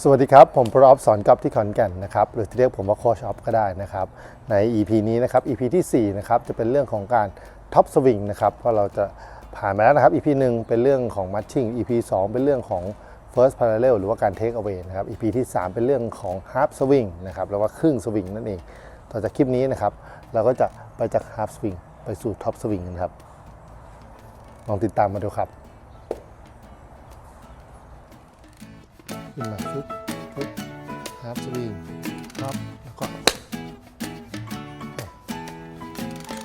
สวัสดีครับ ผมพรอฟสอนกอล์ฟที่ขอนแก่นนะครับหรือจะเรียกผมว่าโคชออฟก็ได้นะครับใน EP นี้นะครับ EP ที่4นะครับจะเป็นเรื่องของการท็อปสวิงนะครับเพราะเราจะผ่านมาแล้วนะครับ EP 1 เป็นเรื่องของมั t ชิ่ง EP 2 เป็นเรื่องของ first parallel หรือว่าการ take away นะครับ EP ที่ 3 เป็นเรื่องของ half swing นะครับแล้วก็ครึ่งสวิงนั่นเอง ต่อจากคลิปนี้นะครับเราก็จะไปจาก half swing ไปสู่ top swing กันครับลองติดตามมาดูครับ ขึ้นมาฟึบฟึบฮาร์ฟสวิงครับแล้วก็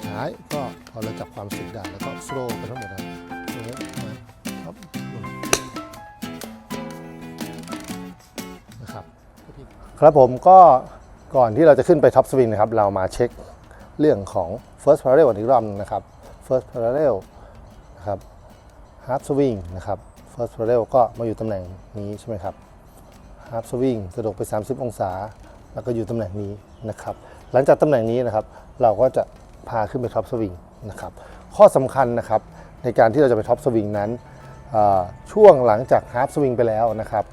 หายก็พอเราจับความรู้สึกได้แล้วก็สโลว์ไปทั้งหมดนะครับตรงนี้นะครับลงนะครับ ครับผมก็ก่อนที่เราจะขึ้นไปท็อปสวิงนะครับ เรามาเช็คเรื่องของ first parallel อีกรอบนึงนะครับ first parallel นะครับ half swing นะครับ first parallel ก็มาอยู่ตำแหน่งนี้ใช่ไหมครับ ฮาร์ปสวิงกระโดดไป 30 องศา แล้วก็อยู่ตำแหน่งนี้นะครับ หลังจากตำแหน่งนี้นะครับ เราก็จะพาขึ้นไปท็อปสวิงนะครับ ข้อสำคัญนะครับในการที่เราจะไปท็อปสวิงนั้น ช่วงหลังจากฮาร์ปสวิงไปแล้วนะครับ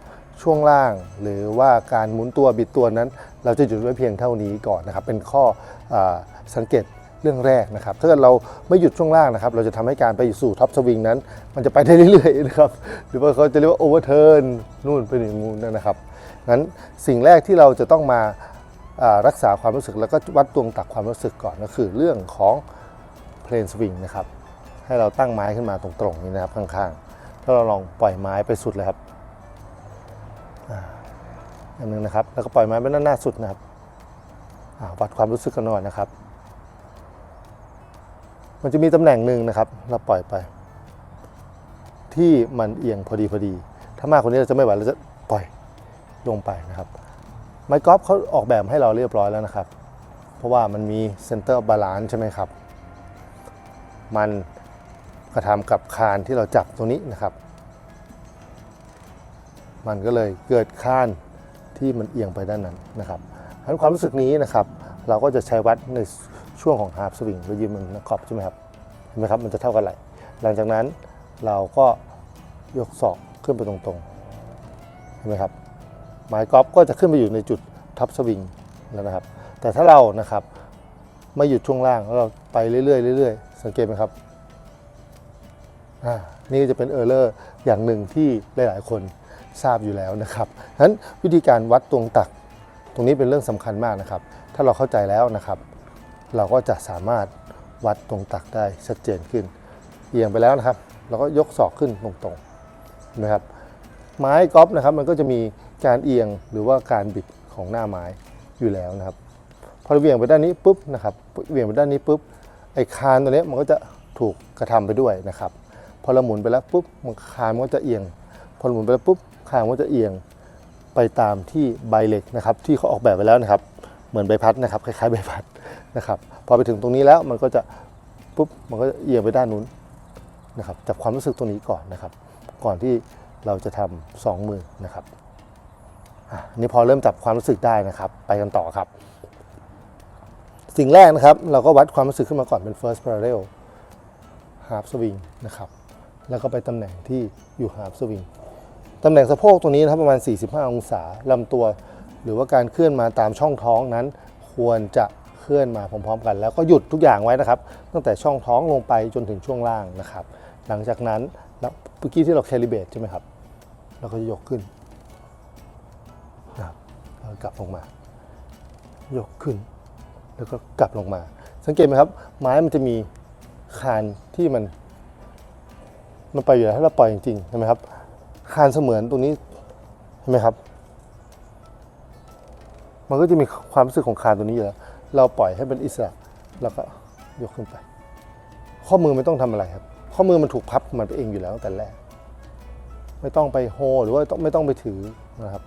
ช่วงล่างหรือว่าการหมุนตัวบิดตัวนั้น เราจะหยุดไว้เพียงเท่านี้ก่อนนะครับ เป็นข้ออสังเกตเรื่องแรกนะครับ ถ้าเกิดเราไม่หยุดช่วงล่างนะครับ เราจะทำให้การไปสู่ท็อปสวิงนั้น มันจะไปได้เรื่อยๆนะครับ หรือว่าเขาจะเรียกว่าโอเวอร์เทิร์นนู่นไปถึงนู่นนะครับ งั้นสิ่งแรกที่เราจะต้องมารักษาความรู้สึกแล้วก็วัดตวงตักความรู้สึกก่อนก็คือเรื่องของเพลนสวิงนะครับให้เราตั้งไม้ขึ้นมาตรงๆนี้นะครับข้างๆ ถ้าเราลองปล่อยไม้ไปสุดเลยครับอันหนึงนะครับแล้วก็ปล่อยไม้ไปด้านหน้าสุดนะครับวัดความรู้สึกกันหน่อยนะครับ มันจะมีตำแหน่งหนึ่งนะครับ เราปล่อยไป ที่มันเอียงพอดีพอดี ถ้ามากกว่านี้เราจะไม่ไหวเราจะปล่อย ลงไปนะครับ ไมค์กอล์ฟเขาออกแบบให้เราเรียบร้อยแล้วนะครับ เพราะว่ามันมีเซนเตอร์บาลานซ์ใช่ไหมครับ มันกระทำกับคานที่เราจับตรงนี้นะครับ มันก็เลยเกิดคานที่มันเอียงไปด้านนั้นนะครับฉะนั้นความรู้สึกนี้นะครับ เราก็จะใช้วัดในช่วงของฮาร์ s สวิงเรายืนบนขอบใช่ไหมครับเห็นไหมครับมันจะเท่ากันไหลหลังจากนั้นเราก็ยกศอกขึ้นไปตรงๆเห็นไหมครับ ไม้กอล์ฟก็จะขึ้นไปอยู่ในจุดท็อปสวิงแล้วนะครับ แต่ถ้าเรานะครับไม่หยุดช่วงล่างแล้วเราไปเรื่อยๆเรื่อยๆ สังเกตไหมครับอ่านี่ก็จะเป็นเออร์เลอร์อย่างหนึ่งที่หลายๆ คนทราบอยู่แล้วนะครับฉะนั้นวิธีการวัดตวงตัก ตรงนี้เป็นเรื่องสำคัญมากนะครับ ถ้าเราเข้าใจแล้วนะครับ เราก็จะสามารถวัดตรงตักได้ชัดเจนขึ้น เอียงไปแล้วนะครับ เราก็ยกศอกขึ้นตรงๆเห็นะครับ ไม้กอล์ฟนะครับมันก็จะมี การเอียงหรือว่าการบิดของหน้าไม้อยู่แล้วนะครับพอเราเวียงไปด้านนี้ปุ๊บนะครับเวียงไปด้านนี้ปุ๊บไอ้คานตัวนี้มันก็จะถูกกระทำไปด้วยนะครับ พอเราหมุนไปแล้วปุ๊บมันคานมันก็จะเอียง พอหมุนไปแล้วปุ๊บคานมันก็จะเอียงไปตามที่ใบเหล็กนะครับ ที่เขาออกแบบไว้แล้วนะครับ เหมือนใบพัดนะครับคล้ายๆใบพัดนะครับพอไปถึงตรงนี้แล้วมันก็จะปุ๊บมันก็จะเอียงไปด้านนู้นนะครับจับความรู้สึกตรงนี้ก่อนนะครับ ก่อนที่เราจะทำสองมือนะครับ นี่พอเริ่มจับความรู้สึกได้นะครับ ไปกันต่อครับ สิ่งแรกนะครับ เราก็วัดความรู้สึกขึ้นมาก่อนเป็น first parallel half swing นะครับ แล้วก็ไปตำแหน่งที่อยู่ half swing ตำแหน่งสะโพกตรงนี้นะครับประมาณ 45 องศาลำตัว หรือว่าการเคลื่อนมาตามช่องท้องนั้น ควรจะเคลื่อนมาพร้อมๆกัน แล้วก็หยุดทุกอย่างไว้นะครับ ตั้งแต่ช่องท้องลงไปจนถึงช่วงล่างนะครับ หลังจากนั้นเมื่อกี้ที่เราแคลิเบตใช่ไหมครับเราก็จะยกขึ้น กลับลงมา ยกขึ้น แล้วก็กลับลงมา สังเกตไหมครับ ไม้มันจะมีคานที่มัน มันไปอยู่แล้วถ้าเราปล่อยจริงๆใช่ไหมครับ คานเสมือนตรงนี้เห็นไหมครับ มันก็จะมีความรู้สึกของคานตัวนี้อยู่แล้วเราปล่อยให้เป็นอิสระแล้วก็ยกขึ้นไป ข้อมือไม่ต้องทำอะไรครับ ข้อมือมันถูกพับมันไปเองอยู่แล้วตั้งแต่แรก ไม่ต้องไปโฮหรือว่าไม่ต้องไปถือนะครับ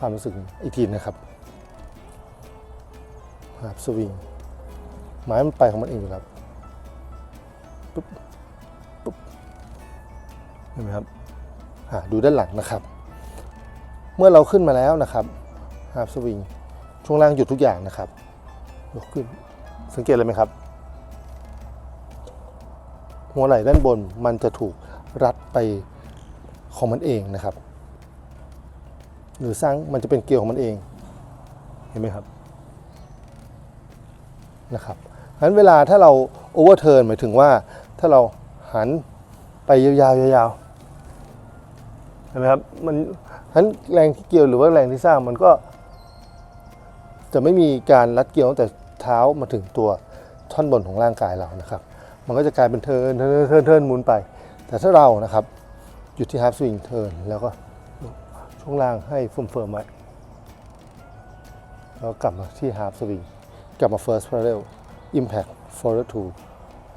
ความรู้สึกอีกทีนะครับครับสวิงไม้มันไปของมันเองอยู่แล้วปุ๊บปุ๊บเห็นไหมครับดูด้านหลังนะครับ เมื่อเราขึ้นมาแล้วนะครับฮาร์ปสวิงช่วงล่างหยุดทุกอย่างนะครับยกขึ้นสังเกตเลยไหมครับ หัวไหล่ด้านบนมันจะถูกรัดไปของมันเองนะครับ หรือสร้างมันจะเป็นเกลียวของมันเอง เห็นไหมครับนะครับฉะนั้นเวลาถ้าเราโอเวอร์เทิร์นหมายถึงว่าถ้าเราหันไปยาวๆยาวๆเห็นไหมครับมันฉะนั้นแรงที่เกี่ยวหรือว่าแรงที่สร้างมันก็ จะไม่มีการรัดเกี่ยวตั้งแต่เท้ามาถึงตัวท่อนบนของร่างกายเรานะครับ มันก็จะกลายเป็นเทิร์นเทิร์นเทิร์นเทิร์นหมุนไป แต่ถ้าเรานะครับหยุดที่ฮาร์ s สวิงเทิร์นแล้วก็ ช่วงล่างให้เฟิร์มๆไว้แล้วกลับมาที่ฮาร์ s สวิงกลับมา first parallel impact forward to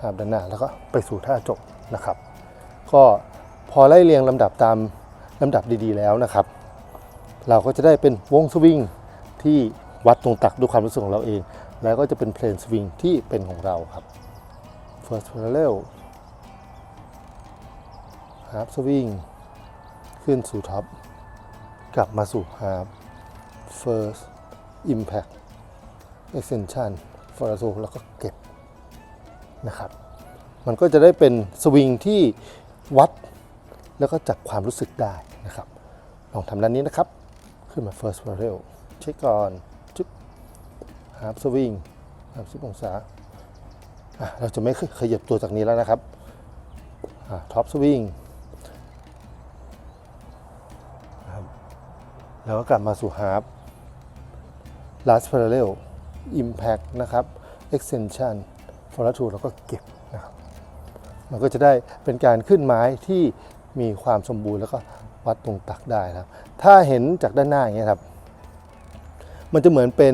ฮาร์ s ด้านหน้า แล้วก็ไปสู่ท่าจบนะครับ ก็พอไล่เรียงลำดับตามลำดับดีๆแล้วนะครับ เราก็จะได้เป็นวงสวิงที่วัดตรงตักด้วยความรู้สึกของเราเอง แล้วก็จะเป็นเพลนสวิงที่เป็นของเราครับ first parallel half swing ขึ้นสู่ท็อป กลับมาสู่ half first impact extension follow through แล้วก็เก็บนะครับ มันก็จะได้เป็นสวิงที่วัดแล้วก็จับความรู้สึกได้นะครับ ลองทำด้านนี้นะครับ ขึ้นมา first parallel เช็คก่อนจุ๊บ half swing 30องศาอะเราจะไม่ขยับตัวจากนี้แล้วนะครับท็อปสวิง แล้วก็กลับมาสู่ half last parallel impact นะครับ extension f o r t u แล้วก็เก็บนะครับมันก็จะได้เป็นการขึ้นไม้ที่มีความสมบูรณ์แล้วก็วัดตรงตักได้นะครับ ถ้าเห็นจากด้านหน้าอย่างเงี้ยครับ มันจะเหมือนเป็น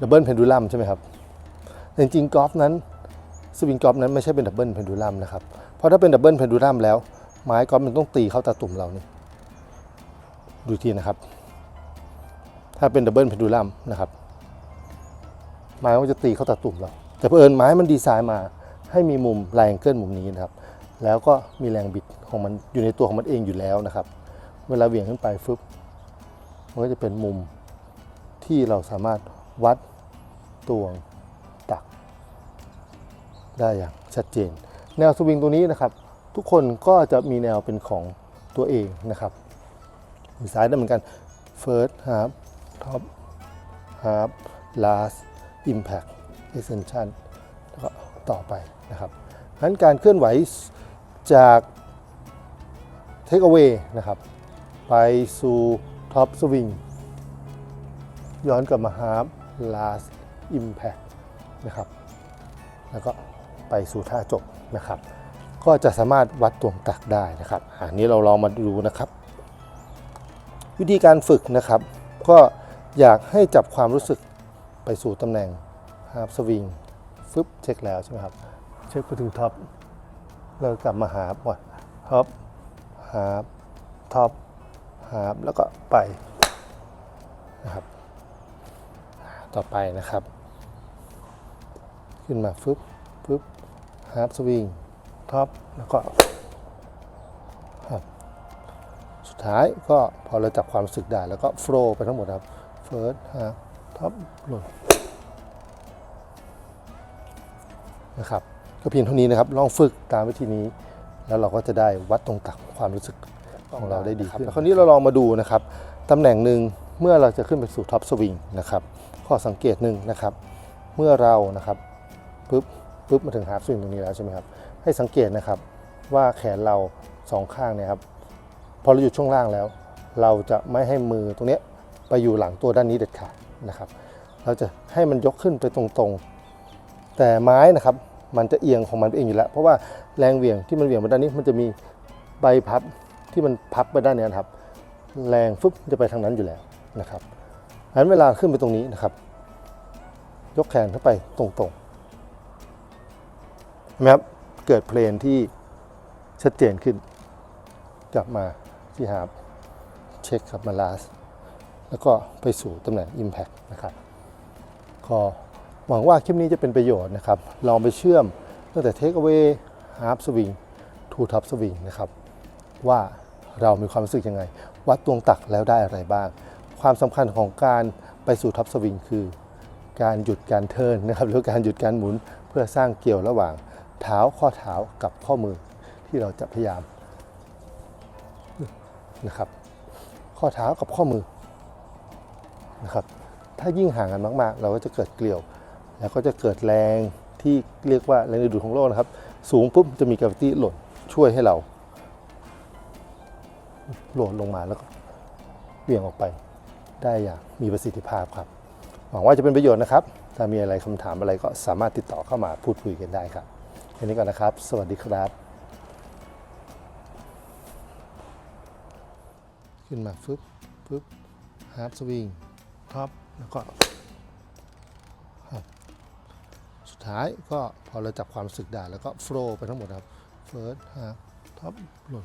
ดับเบิลเพนดูลัมใช่ไหมครับแต่จริงๆกอล์ฟนั้นสวิงกอล์ฟนั้นไม่ใช่เป็นดับเบิลเพนดูลัมนะครับ เพราะถ้าเป็นดับเบิลเพนดูลัมแล้วไม้กอล์ฟมันต้องตีเข้าตาตุ่มเรานี่ ดูทีนะครับ ถ้าเป็นดับเบิลเพนดูลัมนะครับ ไม้มันจะตีเข้าตาตุ่มเรา แต่เผอิญไม้มันดีไซน์มาให้มีมุมแรงเกิลมุมนี้นะครับ แล้วก็มีแรงบิดของมันอยู่ในตัวของมันเองอยู่แล้วนะครับ เวลาเหวี่ยงขึ้นไปฟึบมันก็จะเป็นมุมที่เราสามารถวัดตวงตัก ได้อย่างชัดเจน แนวสวิงตัวนี้นะครับ ทุกคนก็จะมีแนวเป็นของตัวเองนะครับ มือซ้ายได้เหมือนกัน first half top half last impact extension แล้วก็ต่อไปนะครับฉะนั้นการเคลื่อนไหวจาก take away นะครับ ไปสู่ top swing ย้อนกลับมา half last impact นะครับ แล้วก็ไปสู่ท่าจบนะครับ ก็จะสามารถวัดตวงตักได้นะครับ อันนี้เราลองมาดูนะครับ วิธีการฝึกนะครับ ก็อยากให้จับความรู้สึกไปสู่ตำแหน่ง half swing ฟึบเช็คแล้วใช่ไหมครับ เช็คไปถึงท็อปแล้วกลับมาหาก่อนท็อปหาท็อปหาแล้วก็ไปนะครับต่อไปนะครับ ขึ้นมาฟึบฟึบฮาร์ปสวิงท็อปแล้วก็ครับสุด ท้ายก็พอเราจับความรู้สึกได้ แล้วก็โฟล์ไปทั้งหมดครับเฟิร์สฮาร์ปท็อปหล่นนะครับก็เพียงเท่านี้นะครับ ลองฝึกตามวิธีนี้ แล้วเราก็จะได้วัดตรงตักความรู้สึกของเราได้ดีขึ้นแล้วคราวนี้เราลองมาดูนะครับตำแหน่งหนึ่งเมื่อเราจะขึ้นไปสู่ท็อปสวิงนะครับข้อสังเกตหนึ่งนะครับ เมื่อเรานะครับปุ๊บปุ๊บมาถึงฮาร์ฟสวิงตรงนี้แล้วใช่ไหมครับให้สังเกตนะครับว่าแขนเราสองข้างเนี่ยครับ พอเราอยู่ช่วงล่างแล้ว เราจะไม่ให้มือตรงนี้ไปอยู่หลังตัวด้านนี้เด็ดขาดนะครับ เราจะให้มันยกขึ้นไปตรงๆ แต่ไม้นะครับมันจะเอียงของมันเองอยู่แล้ว เพราะว่าแรงเหวี่ยงที่มันเหวี่ยงไปด้านนี้มันจะมีใบพับที่มันพับไปด้านนี้นะครับ แรงฟึบจะไปทางนั้นอยู่แล้วนะครับฉะนั้นเวลาขึ้นไปตรงนี้นะครับ ยกแขนเข้าไปตรงๆนไหมครับเกิดเพลนที่ชัดเจนขึ้นกลับมา ที่ฮาเช็คครับมาลาสแล้วก็ไปสู่ตำแหน่ง Impact นะครับก็หวังว่าคลิปนี้จะเป็นประโยชน์นะครับ ลองไปเชื่อมตั้งแต่ Take away Half Swing to Top Swing นะครับ ว่าเรามีความรู้สึกยังไง วัดตวงตักแล้วได้อะไรบ้าง ความสำคัญของการไปสู่ท็อปสวิงคือ การหยุดการเทิร์นนะครับหรือการหยุดการหมุนเพื่อสร้างเกี่ยวระหว่างเท้าข้อเท้ากับข้อมือที่เราจะพยายาม นะครับ ข้อเท้ากับข้อมือนะครับ ถ้ายิ่งห่างกันมากๆ เราก็จะเกิดเกลียว แล้วก็จะเกิดแรงที่เรียกว่าแรงดึงดูดของโลกนะครับ สูงปุ๊บจะมีกราฟิตี้หล่นช่วยให้เราหล่นลงมาแล้วก็เบี่ยงออกไปได้อย่างมีประสิทธิภาพครับ หวังว่าจะเป็นประโยชน์นะครับ ถ้ามีอะไรคำถามอะไรก็สามารถติดต่อเข้ามาพูดคุยกันได้ครับแค่นี้ก่อนนะครับ สวัสดีครับ ขึ้นมาฟึบฟึบฮาร์ปสวิงท็อปแล้วก็ครับสุดท้ายก็พอเราจับความรู้สึกได้แล้วก็โฟล์ไปทั้งหมดครับเฟิร์สฮาร์ปท็อปหล่น